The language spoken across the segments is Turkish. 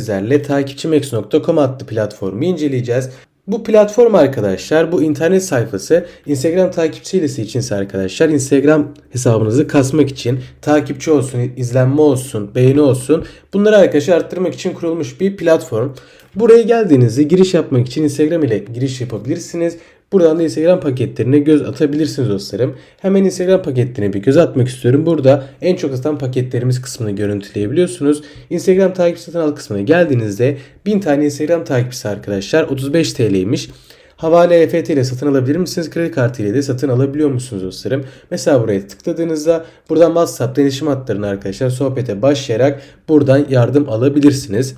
bizlerle takipçimex.com adlı platformu inceleyeceğiz. Bu platform arkadaşlar bu internet sayfası Instagram takipçi hilesi içinse arkadaşlar Instagram hesabınızı kasmak için takipçi olsun, izlenme olsun, beğeni olsun bunları arkadaşlar arttırmak için kurulmuş bir platform. Buraya geldiğinizde giriş yapmak için Instagram ile giriş yapabilirsiniz. Buradan da Instagram paketlerine göz atabilirsiniz dostlarım. Hemen Instagram paketlerine bir göz atmak istiyorum. Burada en çok satan paketlerimiz kısmını görüntüleyebiliyorsunuz. Instagram takip satın al kısmına geldiğinizde 1000 tane Instagram takipçisi arkadaşlar 35 TL'ymiş. Havale EFT ile satın alabilir misiniz? Kredi kartı ile de satın alabiliyor musunuz dostlarım? Mesela buraya tıkladığınızda buradan WhatsApp iletişim hatlarına arkadaşlar sohbete başlayarak buradan yardım alabilirsiniz.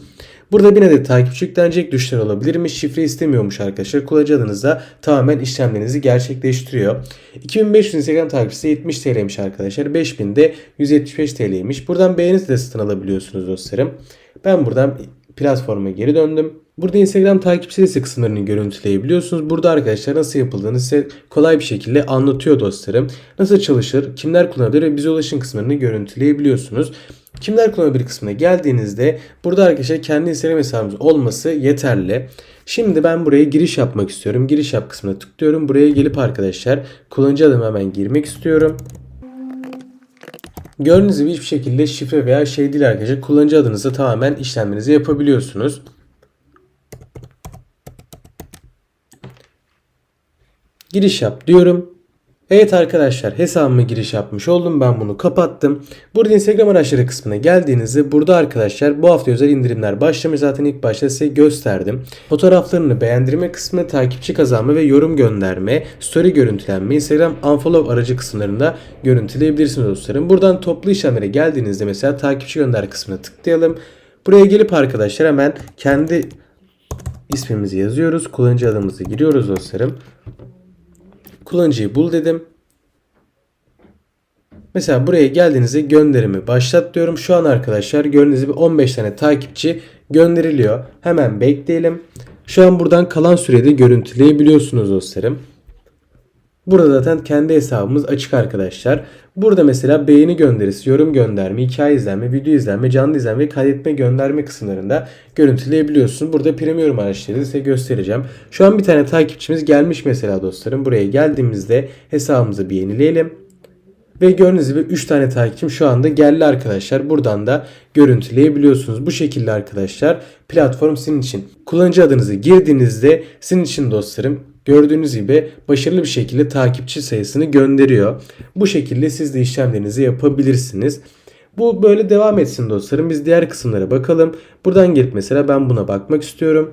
Burada bir adet takipçi yüklenecek düşler olabilirmiş. Şifre istemiyormuş arkadaşlar. Kullanıcı adınızda tamamen işlemlerinizi gerçekleştiriyor. 2500 Instagram takipçisi 70 TL'ymiş arkadaşlar. 5000 de 175 TL'ymiş. Buradan beğeni de satın alabiliyorsunuz dostlarım. Ben buradan platforma geri döndüm. Burada Instagram takipçi listesi kısımlarını görüntüleyebiliyorsunuz. Burada arkadaşlar nasıl yapıldığını size kolay bir şekilde anlatıyor dostlarım. Nasıl çalışır, kimler kullanabilir ve bize ulaşın kısımlarını görüntüleyebiliyorsunuz. Kimler kullanabilir kısmına geldiğinizde burada arkadaşlar kendi Instagram hesabımız olması yeterli. Şimdi ben buraya giriş yapmak istiyorum. Giriş yap kısmına tıklıyorum. Buraya gelip arkadaşlar kullanıcı adımı hemen girmek istiyorum. Gördüğünüz gibi hiçbir şekilde şifre veya şey değil arkadaşlar. Kullanıcı adınızla tamamen işlemlerinizi yapabiliyorsunuz. Giriş yap diyorum. Evet arkadaşlar hesabıma giriş yapmış oldum. Ben bunu kapattım. Burada Instagram araçları kısmına geldiğinizde burada arkadaşlar bu hafta özel indirimler başlamış. Zaten ilk başta size gösterdim. Fotoğraflarını beğendirme kısmı, takipçi kazanma ve yorum gönderme, story görüntülenme, Instagram unfollow aracı kısımlarında görüntüleyebilirsiniz dostlarım. Buradan toplu işlemlere geldiğinizde mesela takipçi gönder kısmına tıklayalım. Buraya gelip arkadaşlar hemen kendi ismimizi yazıyoruz. Kullanıcı adımızı giriyoruz dostlarım. Kullanıcıyı bul dedim. Mesela buraya geldiğinizde gönderimi başlat diyorum. Şu an arkadaşlar gördüğünüz gibi 15 tane takipçi gönderiliyor. Hemen bekleyelim. Şu an buradan kalan sürede görüntüleyebiliyorsunuz dostlarım. Burada zaten kendi hesabımız açık arkadaşlar. Burada mesela beğeni gönderisi, yorum gönderme, hikaye izlenme, video izlenme, canlı izlenme, kaydetme, gönderme kısımlarında görüntüleyebiliyorsun. Burada premium araçları size göstereceğim. Şu an bir tane takipçimiz gelmiş mesela dostlarım. Buraya geldiğimizde hesabımızı bir yenileyelim. Ve gördüğünüz gibi 3 tane takipçim şu anda geldi arkadaşlar. Buradan da görüntüleyebiliyorsunuz. Bu şekilde arkadaşlar platform sizin için. Kullanıcı adınızı girdiğinizde sizin için dostlarım gördüğünüz gibi başarılı bir şekilde takipçi sayısını gönderiyor. Bu şekilde siz de işlemlerinizi yapabilirsiniz. Bu böyle devam etsin dostlarım. Biz diğer kısımlara bakalım. Buradan gelip mesela ben buna bakmak istiyorum.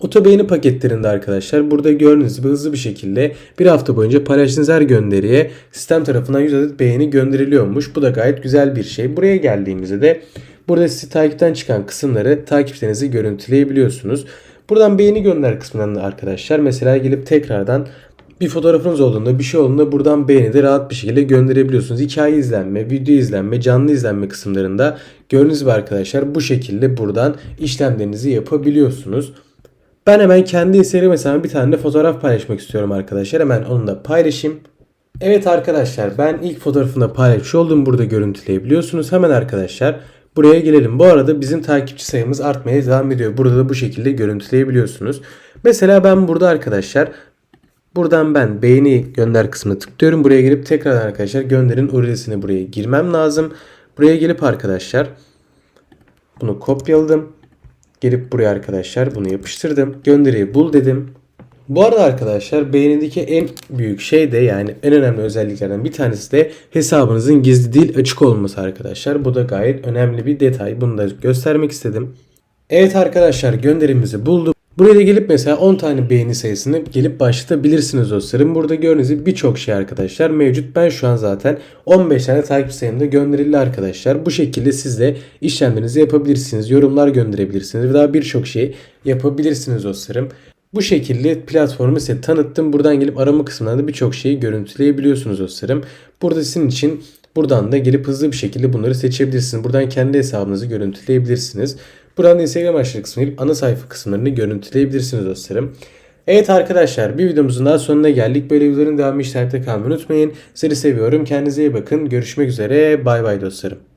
Oto beğeni paketlerinde arkadaşlar burada gördüğünüz gibi hızlı bir şekilde bir hafta boyunca paylaştığınız her gönderiye sistem tarafından 100 adet beğeni gönderiliyormuş. Bu da gayet güzel bir şey. Buraya geldiğimizde de burada sizi takipten çıkan kısımları takiplerinizi görüntüleyebiliyorsunuz. Buradan beğeni gönder kısmından da arkadaşlar mesela gelip tekrardan bir fotoğrafınız olduğunda bir şey olduğunda buradan beğeni de rahat bir şekilde gönderebiliyorsunuz. Hikaye izlenme, video izlenme, canlı izlenme kısımlarında gördüğünüz gibi arkadaşlar bu şekilde buradan işlemlerinizi yapabiliyorsunuz. Ben hemen kendi Instagram hesabıma bir tane de fotoğraf paylaşmak istiyorum arkadaşlar. Hemen onu da paylaşayım. Evet arkadaşlar ben ilk fotoğrafında paylaşmış oldum. Burada görüntüleyebiliyorsunuz. Hemen arkadaşlar buraya gelelim. Bu arada bizim takipçi sayımız artmaya devam ediyor. Burada da bu şekilde görüntüleyebiliyorsunuz. Mesela ben burada arkadaşlar buradan ben beğeni gönder kısmına tıklıyorum. Buraya gelip tekrar arkadaşlar gönderin URL'sini buraya girmem lazım. Buraya gelip arkadaşlar bunu kopyaladım. Gelip buraya arkadaşlar bunu yapıştırdım. Gönderiyi bul dedim. Bu arada arkadaşlar beğenideki en büyük şey de yani en önemli özelliklerden bir tanesi de hesabınızın gizli değil açık olması arkadaşlar. Bu da gayet önemli bir detay. Bunu da göstermek istedim. Evet arkadaşlar gönderimizi bulduk. Buraya da gelip mesela 10 tane beğeni sayısını gelip başlatabilirsiniz dostlarım. Burada gördüğünüz gibi birçok şey arkadaşlar mevcut. Ben şu an zaten 15 tane takip sayımda gönderildi arkadaşlar. Bu şekilde siz de işlemlerinizi yapabilirsiniz. Yorumlar gönderebilirsiniz ve daha birçok şey yapabilirsiniz dostlarım. Bu şekilde platformu size tanıttım. Buradan gelip arama kısmından da birçok şeyi görüntüleyebiliyorsunuz dostlarım. Burada sizin için buradan da gelip hızlı bir şekilde bunları seçebilirsiniz. Buradan kendi hesabınızı görüntüleyebilirsiniz. Buradan da Instagram aşırı kısmına girip ana sayfa kısımlarını görüntüleyebilirsiniz dostlarım. Evet arkadaşlar bir videomuzun daha sonuna geldik. Böyle videoların devamı işaretle kalmayı unutmayın. Sizleri seviyorum. Kendinize iyi bakın. Görüşmek üzere. Bay bay dostlarım.